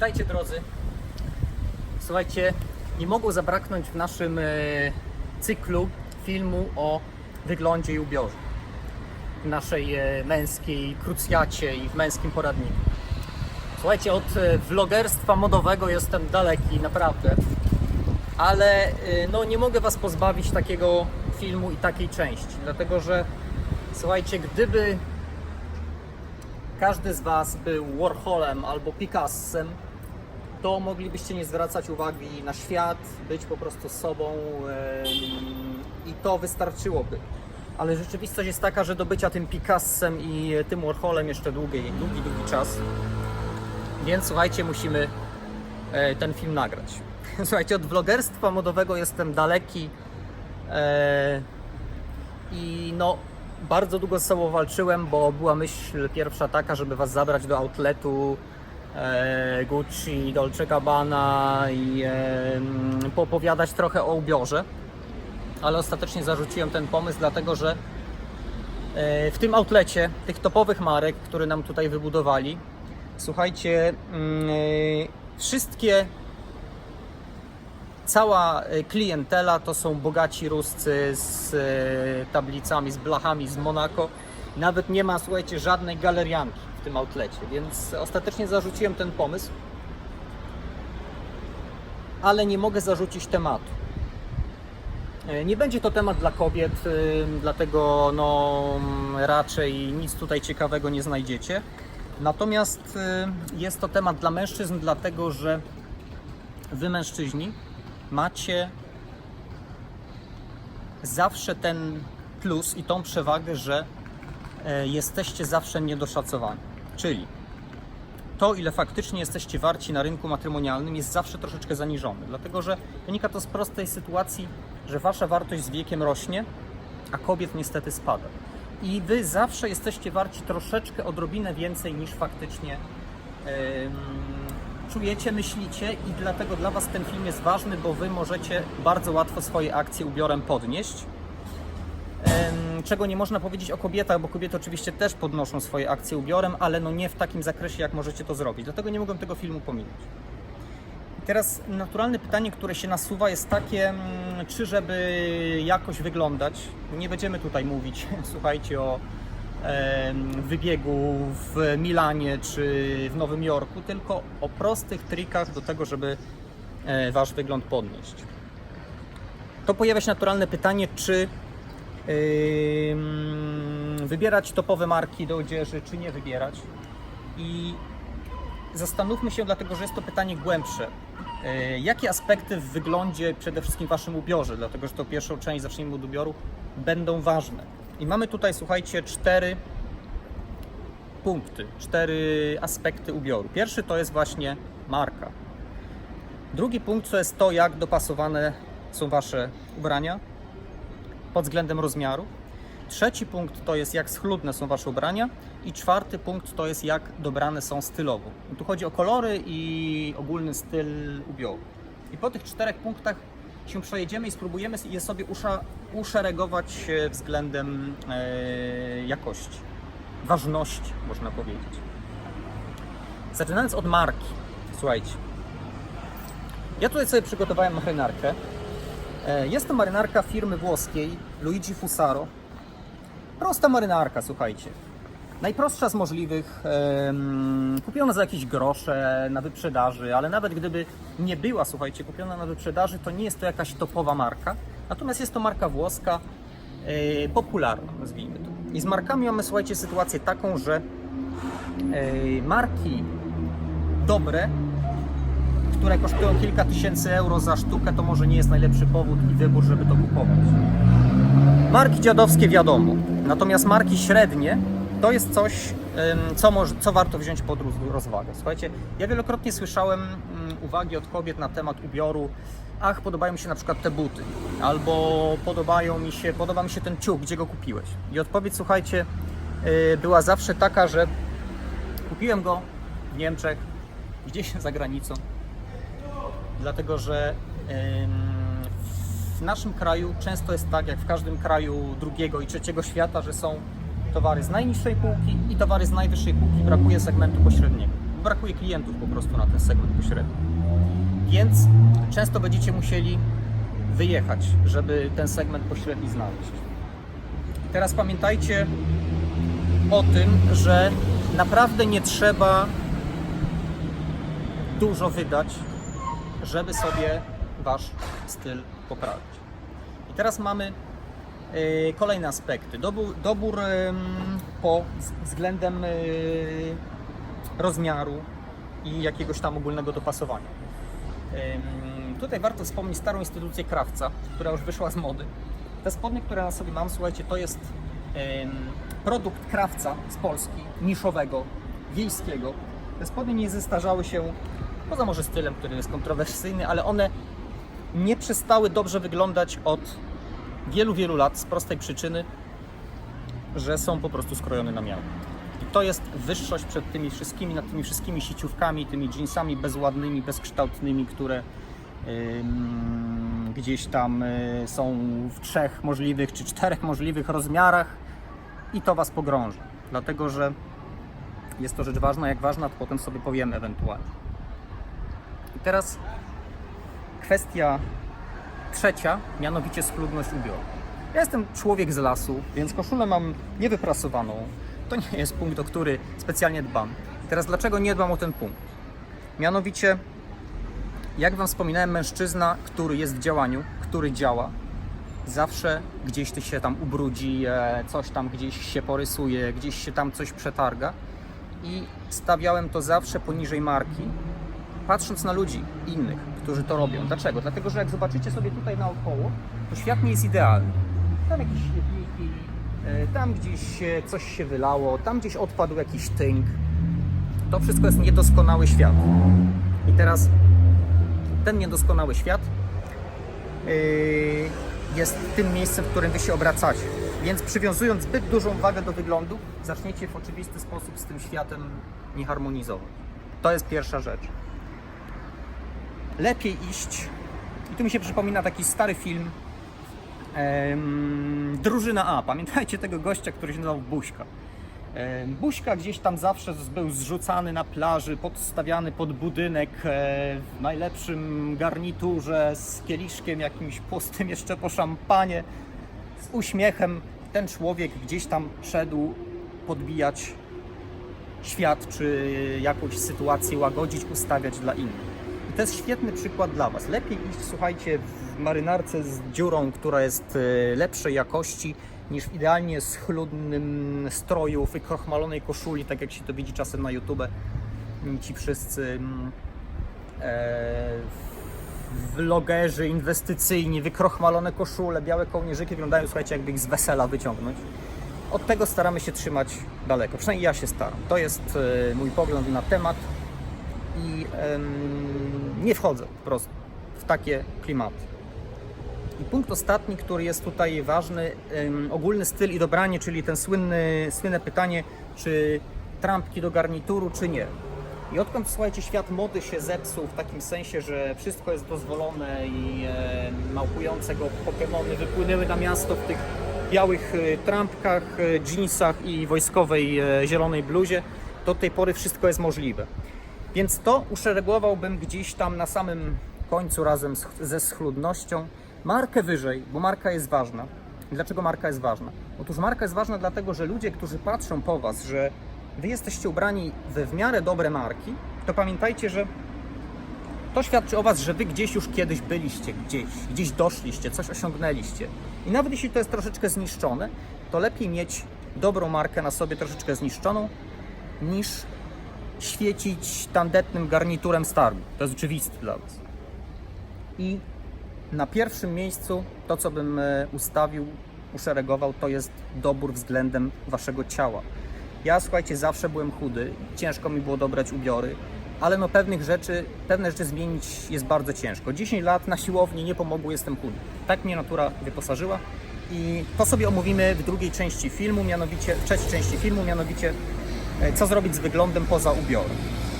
Witajcie drodzy. Słuchajcie, nie mogło zabraknąć w naszym e, cyklu filmu o wyglądzie i ubiorze. W naszej e, męskiej krucjacie i w męskim poradniku. Słuchajcie, od e, vlogerstwa modowego jestem daleki, naprawdę. Ale no, nie mogę Was pozbawić takiego filmu i takiej części, dlatego że słuchajcie, gdyby każdy z Was był Warholem albo Picassem, to moglibyście nie zwracać uwagi na świat, być po prostu sobą i to wystarczyłoby. Ale rzeczywistość jest taka, że do bycia tym Picassem i tym Warholem jeszcze długi, długi, długi czas. Więc słuchajcie, musimy e, ten film nagrać. Słuchajcie, od vlogerstwa modowego jestem daleki e, i no bardzo długo ze sobą walczyłem, bo była myśl pierwsza taka, żeby was zabrać do outletu Gucci, Dolce Gabbana i e, poopowiadać trochę o ubiorze. Ale ostatecznie zarzuciłem ten pomysł, dlatego że e, w tym outlecie tych topowych marek, które nam tutaj wybudowali, słuchajcie, e, wszystkie cała e, klientela to są bogaci Ruscy z e, tablicami, z blachami z Monako. Nawet nie ma, słuchajcie, żadnej galerianki w tym outlecie, więc ostatecznie zarzuciłem ten pomysł, ale nie mogę zarzucić tematu. E, Nie będzie to temat dla kobiet, dlatego no, raczej nic tutaj ciekawego nie znajdziecie. Natomiast y, jest to temat dla mężczyzn, dlatego że wy mężczyźni macie zawsze ten plus i tą przewagę, że e, jesteście zawsze niedoszacowani. Czyli to, ile faktycznie jesteście warci na rynku matrymonialnym, jest zawsze troszeczkę zaniżone, dlatego że wynika to z prostej sytuacji, że wasza wartość z wiekiem rośnie, a kobiet niestety spada. I wy zawsze jesteście warci troszeczkę, odrobinę więcej niż faktycznie em, czujecie, myślicie i dlatego dla Was ten film jest ważny, bo Wy możecie bardzo łatwo swoje akcje ubiorem podnieść. Czego nie można powiedzieć o kobietach, bo kobiety oczywiście też podnoszą swoje akcje ubiorem, ale no nie w takim zakresie, jak możecie to zrobić. Dlatego nie mogłem tego filmu pominąć. Teraz naturalne pytanie, które się nasuwa jest takie, mm, czy żeby jakoś wyglądać, nie będziemy tutaj mówić, słuchajcie, o em, wybiegu w Milanie czy w Nowym Jorku, tylko o prostych trikach do tego, żeby e, wasz wygląd podnieść. To pojawia się naturalne pytanie, czy wybierać topowe marki do odzieży, czy nie wybierać. I zastanówmy się, dlatego że jest to pytanie głębsze. Jakie aspekty w wyglądzie, przede wszystkim w Waszym ubiorze, dlatego że to pierwszą część, zacznijmy od ubioru, będą ważne? I mamy tutaj, słuchajcie, cztery punkty, cztery aspekty ubioru. Pierwszy to jest właśnie marka. Drugi punkt to jest to, jak dopasowane są Wasze ubrania pod względem rozmiaru. Trzeci punkt to jest, jak schludne są Wasze ubrania. I czwarty punkt to jest, jak dobrane są stylowo. I tu chodzi o kolory i ogólny styl ubioru. I po tych czterech punktach się przejedziemy i spróbujemy je sobie uszeregować e, względem e, jakości, ważności, można powiedzieć. Zaczynając od marki. Słuchajcie. Ja tutaj sobie przygotowałem marynarkę. E, Jest to marynarka firmy włoskiej Luigi Fusaro. Prosta marynarka, słuchajcie. Najprostsza z możliwych, kupiona za jakieś grosze na wyprzedaży, ale nawet gdyby nie była, słuchajcie, kupiona na wyprzedaży, to nie jest to jakaś topowa marka. Natomiast jest to marka włoska, e, popularna, nazwijmy to. I z markami mamy, słuchajcie, sytuację taką, że e, marki dobre, które kosztują kilka tysięcy euro za sztukę, to może nie jest najlepszy powód i wybór, żeby to kupować. Marki dziadowskie wiadomo, natomiast marki średnie to jest coś, co, może, co warto wziąć pod roz- rozwagę. Słuchajcie, ja wielokrotnie słyszałem ym, uwagi od kobiet na temat ubioru. Ach, podobają mi się na przykład te buty, albo podobają mi się, podoba mi się ten ciuch, gdzie go kupiłeś. I odpowiedź, słuchajcie, yy, była zawsze taka, że kupiłem go w Niemczech, gdzieś za granicą, dlatego że w naszym kraju często jest tak, jak w każdym kraju drugiego i trzeciego świata, że są towary z najniższej półki i towary z najwyższej półki. Brakuje segmentu pośredniego. brakuje klientów po prostu na ten segment pośredni. Więc często będziecie musieli wyjechać, żeby ten segment pośredni znaleźć. I teraz pamiętajcie o tym, że naprawdę nie trzeba dużo wydać, żeby sobie wasz styl poprawić. I teraz mamy e, kolejne aspekty. Dobór, dobór po względem e, rozmiaru i jakiegoś tam ogólnego dopasowania. Tutaj warto wspomnieć starą instytucję krawca, która już wyszła z mody. Te spodnie, które na sobie mam, słuchajcie, to jest produkt krawca z Polski, niszowego, wiejskiego. Te spodnie nie zestarzały się, poza może stylem, który jest kontrowersyjny, ale one nie przestały dobrze wyglądać od wielu, wielu lat z prostej przyczyny, że są po prostu skrojone na miarę. I to jest wyższość przed tymi wszystkimi, nad tymi wszystkimi sieciówkami, tymi jeansami bezładnymi, bezkształtnymi, które gdzieś tam y, są w trzech możliwych czy czterech możliwych rozmiarach i to Was pogrąży. Dlatego, że jest to rzecz ważna, jak ważna, to potem sobie powiemy ewentualnie. I teraz kwestia trzecia, mianowicie schludność ubioru. Ja jestem człowiek z lasu, więc koszulę mam niewyprasowaną. To nie jest punkt, o który specjalnie dbam. Teraz dlaczego nie dbam o ten punkt? Mianowicie, jak Wam wspominałem, mężczyzna, który jest w działaniu, który działa, zawsze gdzieś ty się tam ubrudzi, e, coś tam gdzieś się porysuje, gdzieś się tam coś przetarga. I stawiałem to zawsze poniżej marki, patrząc na ludzi innych, którzy to robią. Dlaczego? Dlatego, że jak zobaczycie sobie tutaj naokoło, to świat nie jest idealny. Tam jakieś śmietniki, e, tam gdzieś e, coś się wylało, tam gdzieś odpadł jakiś tynk. To wszystko jest niedoskonały świat. I teraz ten niedoskonały świat yy, jest tym miejscem, w którym wy się obracacie. Więc przywiązując zbyt dużą wagę do wyglądu, zaczniecie w oczywisty sposób z tym światem nie harmonizować. To jest pierwsza rzecz. Lepiej iść, i tu mi się przypomina taki stary film Drużyna A. Pamiętajcie tego gościa, który się nazywał Buźka. Em, Buźka gdzieś tam zawsze był zrzucany na plaży, podstawiany pod budynek e, w najlepszym garniturze, z kieliszkiem jakimś pustym jeszcze po szampanie, z uśmiechem. Ten człowiek gdzieś tam szedł podbijać świat, czy jakąś sytuację łagodzić, ustawiać dla innych. To jest świetny przykład dla Was. Lepiej iść, słuchajcie, w marynarce z dziurą, która jest e, lepszej jakości, niż w idealnie schludnym stroju, wykrochmalonej koszuli, tak jak się to widzi czasem na YouTube. Ci wszyscy mm, e, vlogerzy inwestycyjni, wykrochmalone koszule, białe kołnierzyki wyglądają, słuchajcie, jakby ich z wesela wyciągnąć. Od tego staramy się trzymać daleko. Przynajmniej ja się staram. To jest e, mój pogląd na temat i nie wchodzę po prostu w takie klimaty. I punkt ostatni, który jest tutaj ważny, ogólny styl i dobranie, czyli ten słynny, słynne pytanie, czy trampki do garnituru, czy nie. I odkąd, słuchajcie, świat mody się zepsuł w takim sensie, że wszystko jest dozwolone i e, małpujące go Pokemony wypłynęły na miasto w tych białych e, trampkach, e, jeansach i wojskowej e, zielonej bluzie, do tej pory wszystko jest możliwe. Więc to uszeregowałbym gdzieś tam na samym końcu razem z, ze schludnością. Markę wyżej, bo marka jest ważna. Dlaczego marka jest ważna? Otóż marka jest ważna dlatego, że ludzie, którzy patrzą po Was, że Wy jesteście ubrani we w miarę dobre marki, to pamiętajcie, że to świadczy o Was, że Wy gdzieś już kiedyś byliście, gdzieś, gdzieś doszliście, coś osiągnęliście. I nawet jeśli to jest troszeczkę zniszczone, to lepiej mieć dobrą markę na sobie troszeczkę zniszczoną, niż świecić tandetnym garniturem starym. To jest oczywiste dla Was. I na pierwszym miejscu to, co bym e, ustawił, uszeregował, to jest dobór względem Waszego ciała. Ja, słuchajcie, zawsze byłem chudy, ciężko mi było dobrać ubiory, ale no pewnych rzeczy, pewne rzeczy zmienić jest bardzo ciężko. 10 lat na siłowni nie pomogło, jestem chudy. Tak mnie natura wyposażyła i to sobie omówimy w drugiej części filmu, mianowicie, w trzeciej części filmu, mianowicie co zrobić z wyglądem poza ubiorem.